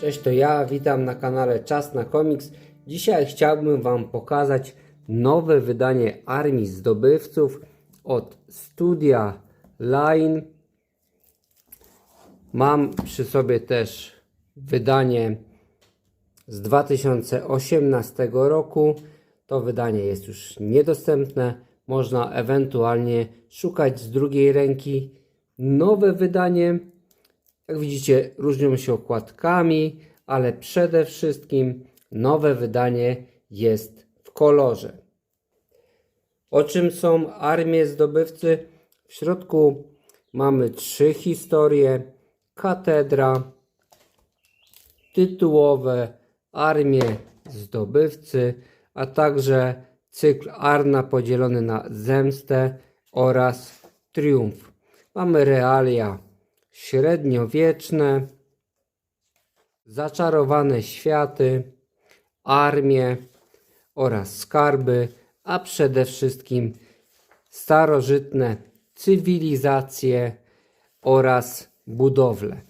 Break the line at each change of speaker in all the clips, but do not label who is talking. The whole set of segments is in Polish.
Cześć, to ja, witam na kanale Czas na Komiks. Dzisiaj chciałbym Wam pokazać nowe wydanie Armii Zdobywców od studia Line. Mam przy sobie też wydanie z 2018 roku. To wydanie jest już niedostępne. Można ewentualnie szukać z drugiej ręki. Nowe wydanie jak widzicie, różnią się okładkami, ale przede wszystkim nowe wydanie jest w kolorze. O czym są armie zdobywcy? W środku mamy trzy historie: katedra, tytułowe, armie zdobywcy, a także cykl Arna podzielony na zemstę oraz triumf. Mamy realia średniowieczne, zaczarowane światy, armie oraz skarby, a przede wszystkim starożytne cywilizacje oraz budowle.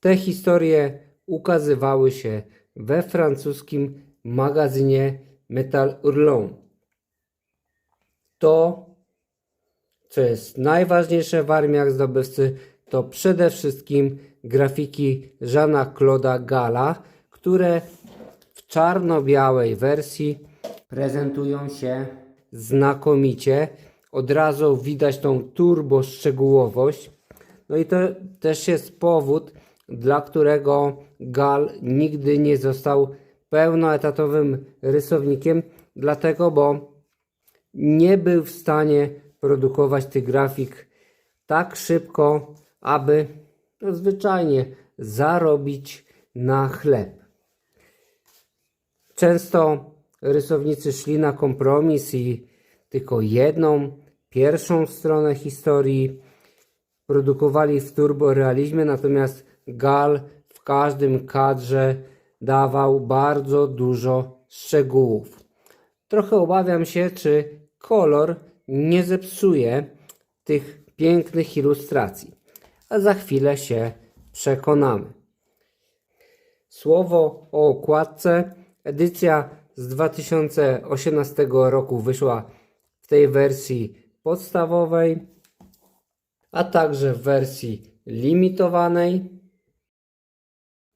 Te historie ukazywały się we francuskim magazynie Metal Hurlon. To co jest najważniejsze w armiach zdobywcy, to przede wszystkim grafiki Żana Claude'a Gala, które w czarno-białej wersji prezentują się znakomicie. Od razu widać tą turbo szczegółowość. No i to też jest powód, dla którego Gal nigdy nie został pełnoetatowym rysownikiem, dlatego bo nie był w stanie produkować tych grafik tak szybko, aby zwyczajnie zarobić na chleb. Często rysownicy szli na kompromis i tylko jedną, pierwszą stronę historii produkowali w turborealizmie, natomiast Gal w każdym kadrze dawał bardzo dużo szczegółów. Trochę obawiam się, czy kolor nie zepsuje tych pięknych ilustracji, a za chwilę się przekonamy. Słowo o okładce. Edycja z 2018 roku wyszła w tej wersji podstawowej, a także w wersji limitowanej.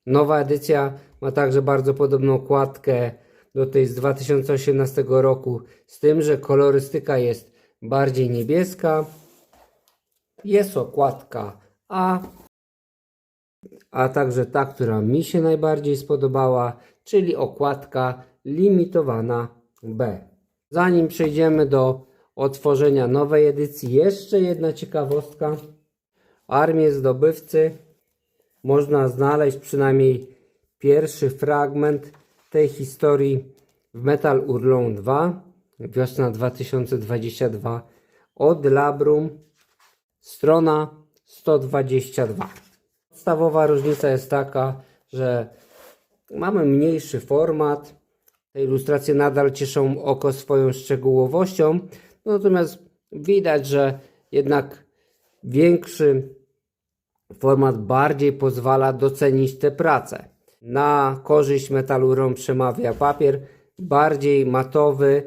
Nowa edycja ma także bardzo podobną okładkę do tej z 2018 roku, z tym, że kolorystyka jest bardziej niebieska. Jest okładka A, a także ta, która mi się najbardziej spodobała, czyli okładka limitowana B. Zanim przejdziemy do otworzenia nowej edycji, jeszcze jedna ciekawostka. Armię zdobywcy można znaleźć przynajmniej pierwszy fragment tej historii w Metal Urlon 2 wiosna 2022 od Labrum strona 122 podstawowa różnica jest taka, że mamy mniejszy format. Te ilustracje nadal cieszą oko swoją szczegółowością. Natomiast widać, że jednak większy format bardziej pozwala docenić te prace na korzyść metalu przemawia papier bardziej matowy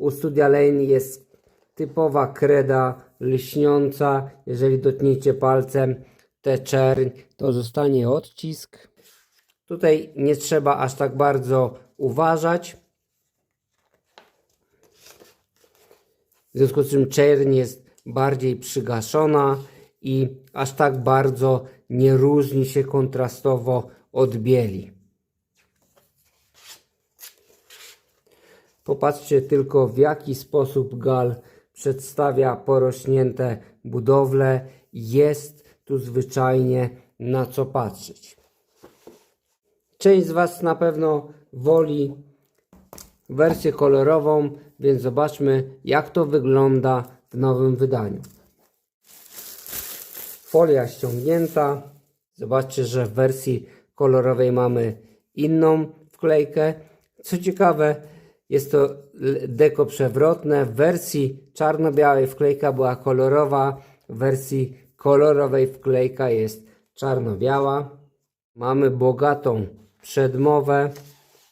u Studia Lane jest typowa kreda lśniąca. Jeżeli dotkniecie palcem tę czerń, to zostanie odcisk. Tutaj nie trzeba aż tak bardzo uważać. W związku z czym czerń jest bardziej przygaszona i aż tak bardzo nie różni się kontrastowo od bieli. Popatrzcie tylko w jaki sposób Gal przedstawia porośnięte budowle. Jest tu zwyczajnie na co patrzeć. Część z Was na pewno woli wersję kolorową, więc zobaczmy jak to wygląda w nowym wydaniu. Folia ściągnięta. Zobaczcie, że w wersji kolorowej mamy inną wklejkę. Co ciekawe, jest to deko przewrotne. W wersji czarno-białej wklejka była kolorowa, w wersji kolorowej wklejka jest czarno-biała. Mamy bogatą przedmowę,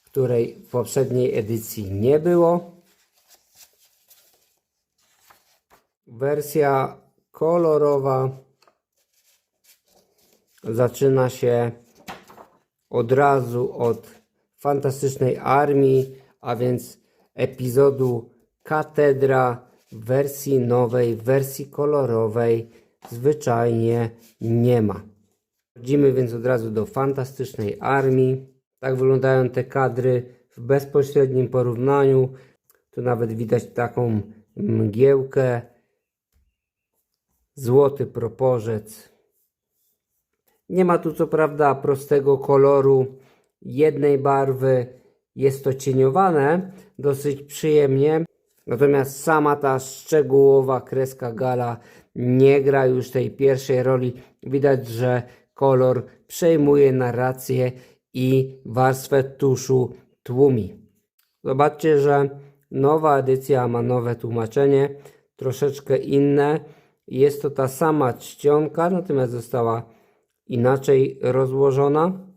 której w poprzedniej edycji nie było. Wersja kolorowa zaczyna się od razu od fantastycznej armii, a więc epizodu Katedra w wersji nowej, w wersji kolorowej zwyczajnie nie ma. Przechodzimy więc od razu do fantastycznej armii. Tak wyglądają te kadry w bezpośrednim porównaniu. Tu nawet widać taką mgiełkę. Złoty proporzec. Nie ma tu co prawda prostego koloru jednej barwy. Jest to cieniowane dosyć przyjemnie. Natomiast sama ta szczegółowa kreska gala nie gra już tej pierwszej roli. Widać, że kolor przejmuje narrację i warstwę tuszu tłumi. Zobaczcie, że nowa edycja ma nowe tłumaczenie, troszeczkę inne. Jest to ta sama czcionka, natomiast została inaczej rozłożona.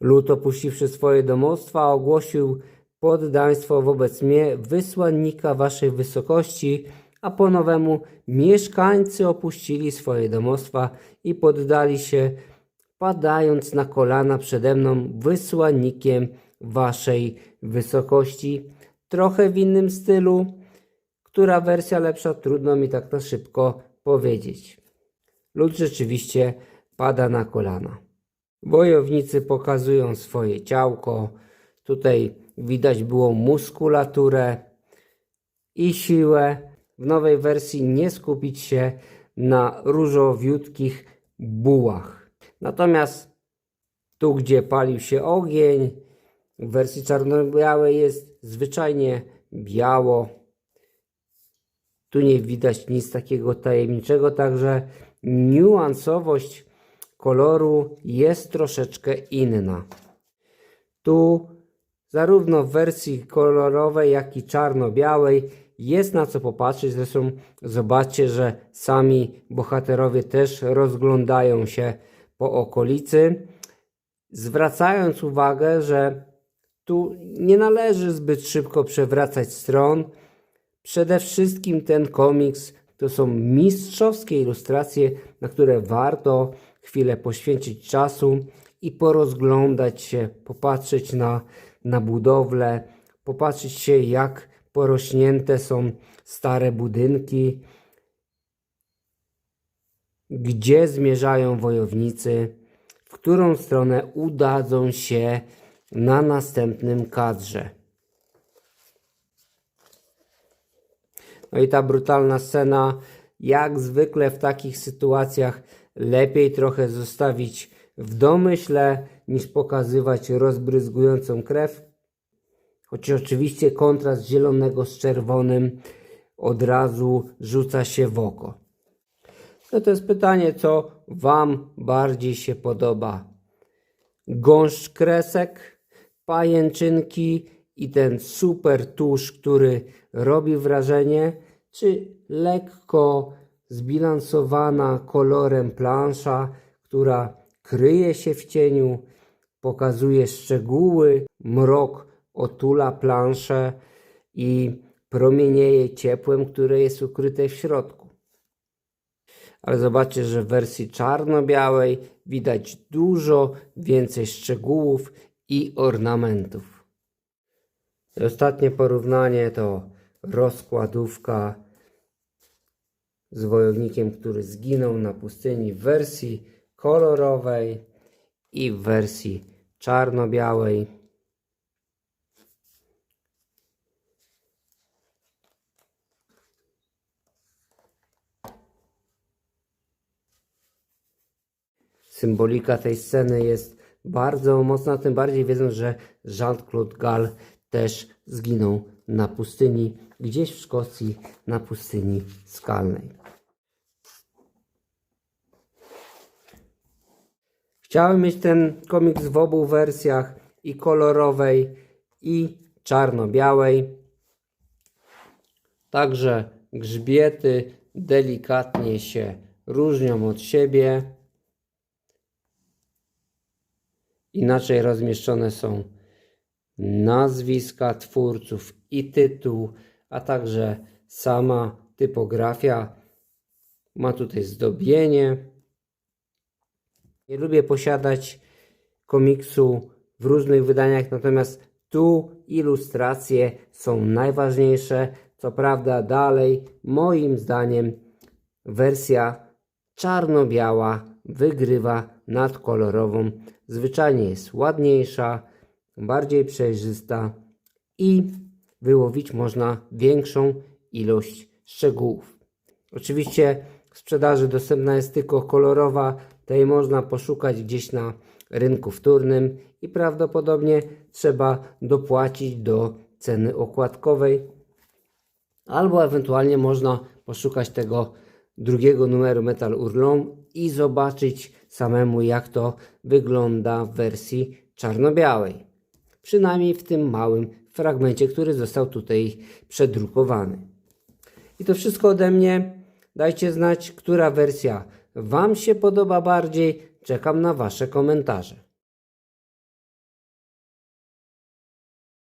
Lud opuściwszy swoje domostwa ogłosił poddaństwo wobec mnie wysłannika waszej wysokości, a po nowemu mieszkańcy opuścili swoje domostwa i poddali się, padając na kolana przede mną wysłannikiem waszej wysokości. Trochę w innym stylu. Która wersja lepsza, trudno mi tak na szybko powiedzieć. Lud rzeczywiście pada na kolana. Wojownicy pokazują swoje ciałko. Tutaj widać było muskulaturę i siłę. W nowej wersji nie skupić się na różowiutkich bułach. Natomiast tu, gdzie palił się ogień, w wersji czarno-białej jest zwyczajnie biało. Tu nie widać nic takiego tajemniczego, także niuansowość koloru jest troszeczkę inna. Tu zarówno w wersji kolorowej, jak i czarno-białej jest na co popatrzeć. Zresztą zobaczcie, że sami bohaterowie też rozglądają się po okolicy, zwracając uwagę, że tu nie należy zbyt szybko przewracać stron. Przede wszystkim ten komiks to są mistrzowskie ilustracje, na które warto chwilę poświęcić czasu i porozglądać się, popatrzeć na, na budowlę, popatrzeć się jak porośnięte są stare budynki, gdzie zmierzają wojownicy, w którą stronę udadzą się na następnym kadrze. No i ta brutalna scena, jak zwykle w takich sytuacjach, lepiej trochę zostawić w domyśle, niż pokazywać rozbryzgującą krew. Choć oczywiście kontrast zielonego z czerwonym od razu rzuca się w oko. No to jest pytanie, co Wam bardziej się podoba. Gąszcz kresek, pajęczynki i ten super tusz, który robi wrażenie, czy lekko zbilansowana kolorem plansza, która kryje się w cieniu, pokazuje szczegóły, mrok otula planszę i promienieje ciepłem, które jest ukryte w środku. Ale zobaczcie, że w wersji czarno-białej widać dużo więcej szczegółów i ornamentów. Ostatnie porównanie to rozkładówka z wojownikiem, który zginął na pustyni w wersji kolorowej i w wersji czarno-białej. Symbolika tej sceny jest bardzo mocna, tym bardziej wiedząc, że Jean-Claude Gall też zginął na pustyni, gdzieś w Szkocji, na pustyni skalnej. Chciałem mieć ten komiks w obu wersjach, i kolorowej, i czarno-białej. Także grzbiety delikatnie się różnią od siebie. Inaczej rozmieszczone są nazwiska twórców i tytuł, a także sama typografia. Ma tutaj zdobienie. Nie lubię posiadać komiksu w różnych wydaniach, natomiast tu ilustracje są najważniejsze. Co prawda, dalej, moim zdaniem, wersja czarno-biała wygrywa nad kolorową. Zwyczajnie jest ładniejsza, bardziej przejrzysta i wyłowić można większą ilość szczegółów. Oczywiście w sprzedaży dostępna jest tylko kolorowa, tej można poszukać gdzieś na rynku wtórnym i prawdopodobnie trzeba dopłacić do ceny okładkowej, albo ewentualnie można poszukać tego drugiego numeru Metal Urlą i zobaczyć samemu jak to wygląda w wersji czarno-białej. Przynajmniej w tym małym fragmencie, który został tutaj przedrukowany. I to wszystko ode mnie. Dajcie znać, która wersja Wam się podoba bardziej. Czekam na Wasze komentarze.